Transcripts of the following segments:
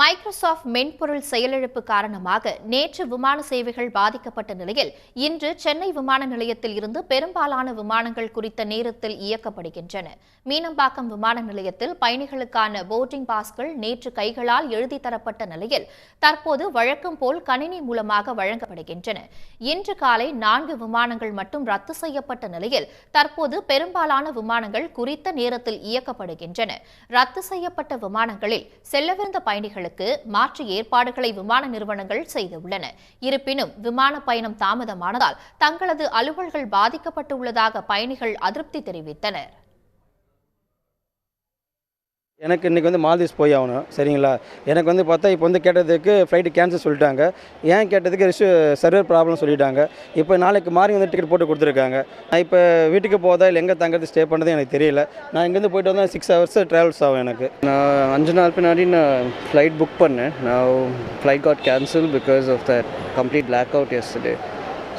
Microsoft மென்பொருள் செயலிழப்பு காரணமாக நேற்று விமான சேவைகள் பாதிக்கப்பட்ட நிலையில் இன்று சென்னை விமான நிலையத்தில் இருந்து பெரும்பாலான விமானங்கள் குறித்த நேரத்தில் இயக்கப்படுகின்றன. மீனம்பாக்கம் விமான நிலையத்தில் பயணிகளுக்கான போர்டிங் பாஸ்கள் நேற்று கைகளால் எழுதி தரப்பட்ட நிலையில் தற்போது வழக்கம் போல் கணினி மூலமாக வழங்கப்படுகின்றன. இன்று காலை நான்கு விமானங்கள் மட்டும் ரத்து செய்யப்பட்ட நிலையில் தற்போது பெரும்பாலான விமானங்கள் குறித்த நேரத்தில் இயக்கப்படுகின்றன. ரத்து செய்யப்பட்ட விமானங்களில் செல்லவிருந்த பயணிகள் பயணிகளுக்கு மாற்று ஏற்பாடுகளை விமான நிறுவனங்கள் செய்துள்ளன. இருப்பினும் விமான பயணம் தாமதமானதால் தங்களது அலுவல்கள் பாதிக்கப்பட்டுள்ளதாக பயணிகள் அதிருப்தி தெரிவித்தனர். எனக்கு இன்றைக்கி வந்து மால்தீவ்ஸ் போய் ஆகணும் சரிங்களா? எனக்கு வந்து பார்த்தா இப்போ வந்து கேட்டதுக்கு ஃப்ளைட்டு கேன்சல் சொல்லிட்டாங்க. ஏன் கேட்டதுக்கு ரிஷு சர்வர் ப்ராப்ளம் சொல்லிட்டாங்க. இப்போ நாளைக்கு மாறி வந்து டிக்கெட் போட்டு கொடுத்துருக்காங்க. நான் இப்போ வீட்டுக்கு போதா இல்லை எங்கே தங்குறது ஸ்டே பண்ணுறது எனக்கு தெரியல. நான் இங்கேருந்து போயிட்டு வந்தால் சிக்ஸ் ஹவர்ஸ் ட்ராவல்ஸ் ஆகும் எனக்கு. நான் அஞ்சு நாள் பின்னாடி நான் ஃப்ளைட் புக் பண்ணேன். நான் flight got cancel because of the complete black out yesterday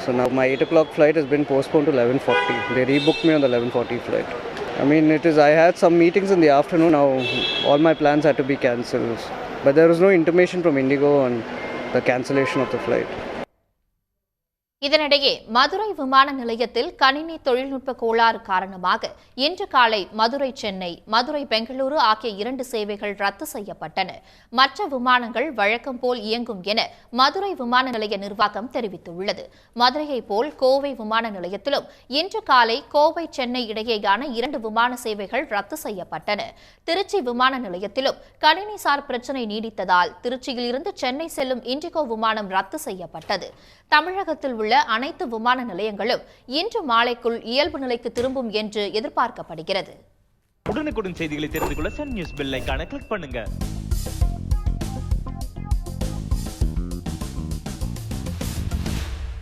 so நான் my eight o'clock flight is been postpone to eleven forty they rebook me அந்த eleven forty flight I mean it is I had some meetings in the afternoon. Now all my plans had to be cancelled. But there was no intimation from Indigo on the cancellation of the flight இதனிடையே மதுரை விமான நிலையத்தில் கணினி தொழில்நுட்ப கோளாறு காரணமாக இன்று காலை மதுரை சென்னை மதுரை பெங்களூரு ஆகிய இரண்டு சேவைகள் ரத்து செய்யப்பட்டன. மற்ற விமானங்கள் வழக்கம் போல் இயங்கும் என மதுரை விமான நிலைய நிர்வாகம் தெரிவித்துள்ளது. மதுரையை போல் கோவை விமான நிலையத்திலும் இன்று காலை கோவை சென்னை இடையேயான இரண்டு விமான சேவைகள் ரத்து செய்யப்பட்டன. திருச்சி விமான நிலையத்திலும் கணினிசார் பிரச்சினை நீடித்ததால் திருச்சியில் இருந்து சென்னை செல்லும் இண்டிகோ விமானம் ரத்து செய்யப்பட்டது. தமிழகத்தில் உள்ள அனைத்து விமான நிலையங்களும் இன்று மாலைக்குள் இயல்பு நிலைக்கு திரும்பும் என்று எதிர்பார்க்கப்படுகிறது. உடனுக்குடன் செய்திகளை தெரிந்து கொள்ள சன் நியூஸ் பெல் கிளிக் பண்ணுங்க.